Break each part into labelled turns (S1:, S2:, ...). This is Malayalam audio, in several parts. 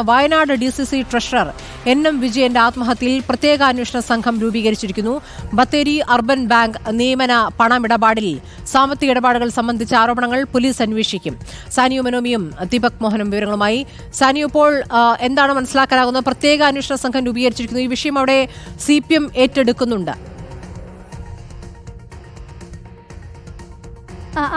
S1: Wayanad D C C treasurer N M വിജയന്റെ ആത്മഹത്യയിൽ പ്രത്യേക അന്വേഷണ സംഘം രൂപീകരിച്ചിരിക്കുന്നു. ബത്തേരി അർബൻ ബാങ്ക് നിയമന പണമിടപാടിൽ സാമ്പത്തിക ഇടപാടുകൾ സംബന്ധിച്ച ആരോപണങ്ങൾ പോലീസ് അന്വേഷിക്കും. സാനിയു മനോമിയും ദീപക് മോഹനും വിവരങ്ങളുമായി. സാനിയു ഇപ്പോൾ എന്താണ് മനസ്സിലാക്കാനാകുന്നത്? പ്രത്യേക അന്വേഷണ സംഘം രൂപീകരിച്ചിരിക്കുന്നു. ഈ വിഷയം അവിടെ സി ഏറ്റെടുക്കുന്നുണ്ട്.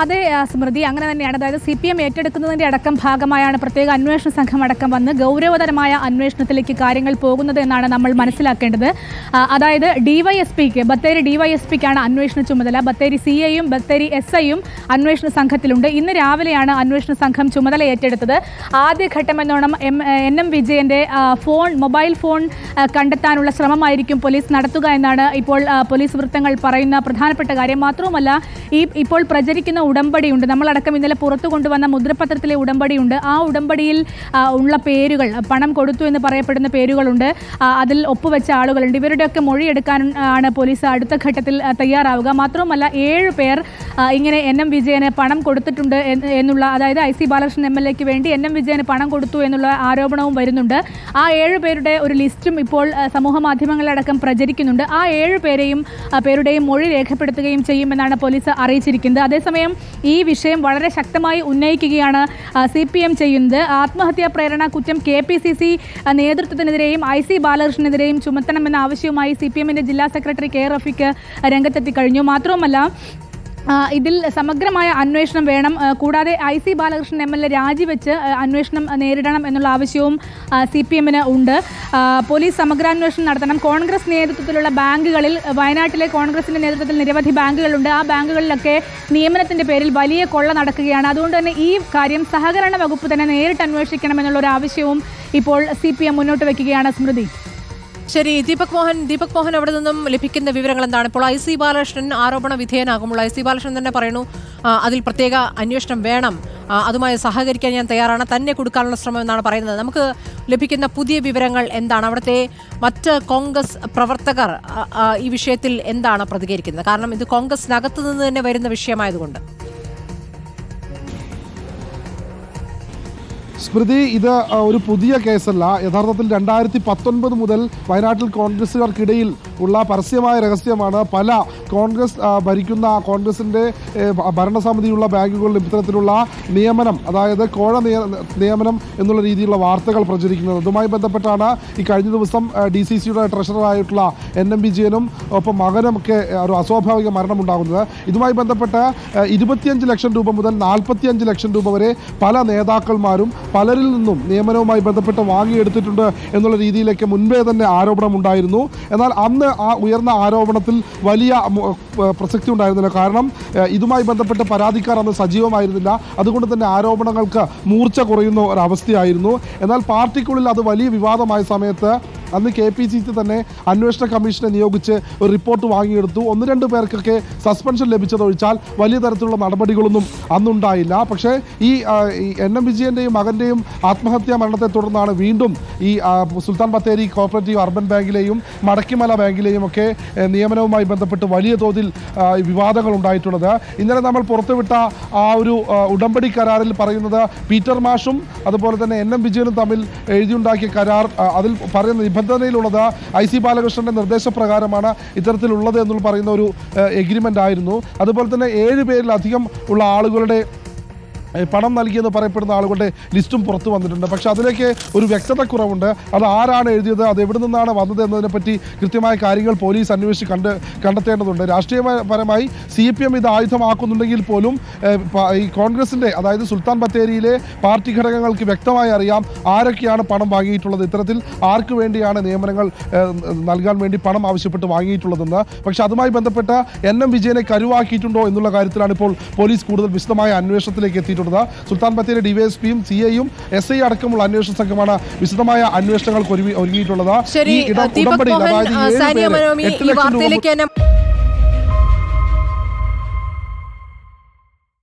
S2: അതെ സ്മൃതി അങ്ങനെ തന്നെയാണ്. അതായത് സി പി എം ഏറ്റെടുക്കുന്നതിന്റെ അടക്കം ഭാഗമായാണ് പ്രത്യേക അന്വേഷണ സംഘം അടക്കം വന്ന് ഗൗരവതരമായ അന്വേഷണത്തിലേക്ക് കാര്യങ്ങൾ പോകുന്നത് എന്നാണ് നമ്മൾ മനസ്സിലാക്കേണ്ടത്. അതായത് ഡിവൈഎസ്പിക്ക് ബത്തേരി ഡിവൈഎസ്പിക്കാണ് അന്വേഷണ ചുമതല. ബത്തേരി സി ഐയും ബത്തേരി എസ് ഐയും അന്വേഷണ സംഘത്തിലുണ്ട്. ഇന്ന് രാവിലെയാണ് അന്വേഷണ സംഘം ചുമതല ഏറ്റെടുത്തത്. ആദ്യഘട്ടം എന്നോണം എം എൻ എം വിജയന്റെ ഫോൺ മൊബൈൽ ഫോൺ കണ്ടെത്താനുള്ള ശ്രമമായിരിക്കും പോലീസ് നടത്തുക എന്നാണ് ഇപ്പോൾ പോലീസ് വൃത്തങ്ങൾ പറയുന്ന പ്രധാനപ്പെട്ട കാര്യം. മാത്രവുമല്ല ഈ ഇപ്പോൾ പ്രചരിക്കുന്ന ഉടമ്പടിയുണ്ട്. നമ്മളടക്കം ഇന്നലെ പുറത്തു കൊണ്ടുവന്ന മുദ്രപത്രത്തിലെ ഉടമ്പടിയുണ്ട്. ആ ഉടമ്പടിയിൽ ഉള്ള പേരുകൾ പണം കൊടുത്തു എന്ന് പറയപ്പെടുന്ന പേരുകളുണ്ട്. അതിൽ ഒപ്പുവെച്ച ആളുകളുണ്ട്. ഇവരുടെയൊക്കെ മൊഴിയെടുക്കാൻ ആണ് പോലീസ് അടുത്ത ഘട്ടത്തിൽ തയ്യാറാവുക. മാത്രവുമല്ല ഏഴ് പേർ ഇങ്ങനെ എൻ എം വിജയന് പണം കൊടുത്തിട്ടുണ്ട് എന്ന് എന്നുള്ള അതായത് I C Balakrishnan M L എക്ക് വേണ്ടി എൻ എം വിജയന് പണം കൊടുത്തു എന്നുള്ള ആരോപണവും വരുന്നുണ്ട്. ആ ഏഴ് പേരുടെ ഒരു ലിസ്റ്റും ഇപ്പോൾ സമൂഹ മാധ്യമങ്ങളിലടക്കം പ്രചരിക്കുന്നുണ്ട്. ആ ഏഴ് പേരെയും പേരുടെയും മൊഴി രേഖപ്പെടുത്തുകയും ചെയ്യുമെന്നാണ് പോലീസ് അറിയിച്ചിരിക്കുന്നത്. അതേസമയം ഈ വിഷയം വളരെ ശക്തമായി ഉന്നയിക്കുകയാണ് സി പി എം ചെയ്യുന്നത്. ആത്മഹത്യാ പ്രേരണ കുറ്റം കെ പി സി സി നേതൃത്വത്തിനെതിരെയും ഐ സി ബാലകൃഷ്ണനെതിരെയും ചുമത്തണമെന്ന ആവശ്യവുമായി സി പി എമ്മിന്റെ ജില്ലാ സെക്രട്ടറി കെ റഫീഖ് രംഗത്തെത്തി കഴിഞ്ഞു മാത്രവുമല്ല ഇതിൽ സമഗ്രമായ അന്വേഷണം വേണം. കൂടാതെ I C Balakrishnan M L A രാജിവെച്ച് അന്വേഷണം നേരിടണം എന്നുള്ള ആവശ്യവും സി പി എമ്മിന് ഉണ്ട്. പോലീസ് സമഗ്രാന്വേഷണം നടത്തണം. കോൺഗ്രസ് നേതൃത്വത്തിലുള്ള ബാങ്കുകളിൽ വയനാട്ടിലെ കോൺഗ്രസിന്റെ നേതൃത്വത്തിൽ നിരവധി ബാങ്കുകളുണ്ട്. ആ ബാങ്കുകളിലൊക്കെ നിയമനത്തിന്റെ പേരിൽ വലിയ കൊള്ള നടക്കുകയാണ്. അതുകൊണ്ട് തന്നെ ഈ കാര്യം സഹകരണ വകുപ്പ് തന്നെ നേരിട്ട് അന്വേഷിക്കണം എന്നുള്ള ഒരു ആവശ്യവും ഇപ്പോൾ സി പി എം മുന്നോട്ട് വയ്ക്കുകയാണ് സ്മൃതി.
S1: ശരി ദീപക് മോഹൻ ദീപക് മോഹൻ അവിടെ നിന്നും ലഭിക്കുന്ന വിവരങ്ങൾ എന്താണ്? ഇപ്പോൾ ഐ സി ബാലകൃഷ്ണൻ ആരോപണ വിധേയനാകുമ്പോൾ ഐ സി ബാലകൃഷ്ണൻ തന്നെ പറയുന്നു അതിൽ പ്രത്യേക അന്വേഷണം വേണം. അതുമായി സഹകരിക്കാൻ ഞാൻ തയ്യാറാണ് തന്നെ കൊടുക്കാനുള്ള ശ്രമം എന്നാണ് പറയുന്നത്. നമുക്ക് ലഭിക്കുന്ന പുതിയ വിവരങ്ങൾ എന്താണ്? അവിടുത്തെ മറ്റ് കോൺഗ്രസ് പ്രവർത്തകർ ഈ വിഷയത്തിൽ എന്താണ് പ്രതികരിക്കുന്നത്? കാരണം ഇത് കോൺഗ്രസിനകത്ത് നിന്ന് തന്നെ വരുന്ന വിഷയമായതുകൊണ്ട്.
S3: സ്മൃതി ഇത് ഒരു പുതിയ കേസല്ല. യഥാർത്ഥത്തിൽ രണ്ടായിരത്തി പത്തൊൻപത് മുതൽ വയനാട്ടിൽ കോൺഗ്രസുകാർക്കിടയിൽ ഉള്ള പരസ്യമായ രഹസ്യമാണ് പല കോൺഗ്രസ് ഭരിക്കുന്ന കോൺഗ്രസിന്റെ ഭരണസമിതിയുള്ള ബാങ്കുകളിൽ ഇത്തരത്തിലുള്ള നിയമനം അതായത് കോഴ നിയമനം എന്നുള്ള രീതിയിലുള്ള വാർത്തകൾ പ്രചരിക്കുന്നത്. അതുമായി ബന്ധപ്പെട്ടാണ് ഈ കഴിഞ്ഞ ദിവസം ഡി സി സിയുടെ ട്രഷററായിട്ടുള്ള എൻ എം വിജയനും ഒപ്പം മകനും ഒക്കെ ഒരു അസ്വാഭാവിക മരണമുണ്ടാകുന്നത്. ഇതുമായി ബന്ധപ്പെട്ട് ഇരുപത്തിയഞ്ച് ലക്ഷം രൂപ മുതൽ നാൽപ്പത്തിയഞ്ച് ലക്ഷം രൂപ വരെ പല നേതാക്കന്മാരും പലരിൽ നിന്നും നിയമനവുമായി ബന്ധപ്പെട്ട് വാങ്ങിയെടുത്തിട്ടുണ്ട് എന്നുള്ള രീതിയിലേക്ക് മുൻപേ തന്നെ ആരോപണമുണ്ടായിരുന്നു. എന്നാൽ അന്ന് ആ ഉയർന്ന ആരോപണത്തിൽ വലിയ പ്രസക്തി ഉണ്ടായിരുന്നില്ല. കാരണം ഇതുമായി ബന്ധപ്പെട്ട് പരാതിക്കാർ അന്ന് സജീവമായിരുന്നില്ല. അതുകൊണ്ട് തന്നെ ആരോപണങ്ങൾക്ക് മൂർച്ച കുറയുന്ന ഒരവസ്ഥയായിരുന്നു. എന്നാൽ പാർട്ടിക്കുള്ളിൽ അത് വലിയ വിവാദമായ സമയത്ത് അന്ന് കെ പി സി സി തന്നെ അന്വേഷണ കമ്മീഷനെ നിയോഗിച്ച് ഒരു റിപ്പോർട്ട് വാങ്ങിയെടുത്തു. ഒന്ന് രണ്ട് പേർക്കൊക്കെ സസ്പെൻഷൻ ലഭിച്ചതൊഴിച്ചാൽ വലിയ തരത്തിലുള്ള നടപടികളൊന്നും അന്നുണ്ടായില്ല. പക്ഷേ ഈ എൻ എം വിജയന്റെയും മകന്റെയും ആത്മഹത്യാ മരണത്തെ തുടർന്നാണ് വീണ്ടും ഈ സുൽത്താൻ ബത്തേരി കോപ്പറേറ്റീവ് അർബൻ ബാങ്കിലെയും മടക്കിമല ബാങ്കിലെയും ഒക്കെ നിയമനവുമായി ബന്ധപ്പെട്ട് വലിയ തോതിൽ വിവാദങ്ങൾ ഉണ്ടായിട്ടുള്ളത്. ഇന്നലെ നമ്മൾ പുറത്തുവിട്ട ആ ഒരു ഉടമ്പടി കരാറിൽ പറയുന്നത് പീറ്റർ മാഷും അതുപോലെ തന്നെ എൻ എം വിജയനും തമ്മിൽ എഴുതിയുണ്ടാക്കിയ കരാർ അതിൽ പറയുന്ന നിബന്ധനയിലുള്ളത് ഐ സി ബാലകൃഷ്ണന്റെ നിർദ്ദേശപ്രകാരമാണ് ഇത്തരത്തിലുള്ളത് എന്നുള്ള പറയുന്ന ഒരു എഗ്രിമെന്റ് ആയിരുന്നു. അതുപോലെ തന്നെ ഏഴ് പേരിലധികം ഉള്ള ആളുകളുടെ പണം നൽകിയെന്ന് പറയപ്പെടുന്ന ആളുകളുടെ ലിസ്റ്റും പുറത്തു വന്നിട്ടുണ്ട്. പക്ഷെ അതിലേക്ക് ഒരു വ്യക്തത കുറവുണ്ട് അത് ആരാണ് എഴുതിയത് അത് എവിടെ നിന്നാണ് വന്നത് എന്നതിനെപ്പറ്റി കൃത്യമായ കാര്യങ്ങൾ പോലീസ് അന്വേഷിച്ച് കണ്ട് കണ്ടെത്തേണ്ടതുണ്ട്. രാഷ്ട്രീയപരമായി സി പി എം ഇത് ആയുധമാക്കുന്നുണ്ടെങ്കിൽ പോലും ഈ കോൺഗ്രസിന്റെ അതായത് സുൽത്താൻ ബത്തേരിയിലെ പാർട്ടി ഘടകങ്ങൾക്ക് വ്യക്തമായി അറിയാം ആരൊക്കെയാണ് പണം വാങ്ങിയിട്ടുള്ളത്. ഇത്തരത്തിൽ ആർക്ക് വേണ്ടിയാണ് നിയമനങ്ങൾ നൽകാൻ വേണ്ടി പണം ആവശ്യപ്പെട്ട് വാങ്ങിയിട്ടുള്ളതെന്ന്. പക്ഷേ അതുമായി ബന്ധപ്പെട്ട എൻ എം വിജയനെ കരുവാക്കിയിട്ടുണ്ടോ എന്നുള്ള കാര്യത്തിലാണ് ഇപ്പോൾ പോലീസ് കൂടുതൽ വിശദമായ അന്വേഷണത്തിലേക്ക് എത്തിയിട്ടുള്ളത്. സുൽത്താൻ ബത്തേരി ഡിവൈഎസ്പിയും സി ഐയും എസ് ഐ അടക്കമുള്ള അന്വേഷണ സംഘമാണ് വിശദമായ അന്വേഷണങ്ങൾക്ക് ഒരുങ്ങിയിട്ടുള്ളത്. ഈ ഇട- ഉടമ്പടിയിൽ അതായത് ഏഴ് പേര് എട്ട് ലക്ഷം രൂപ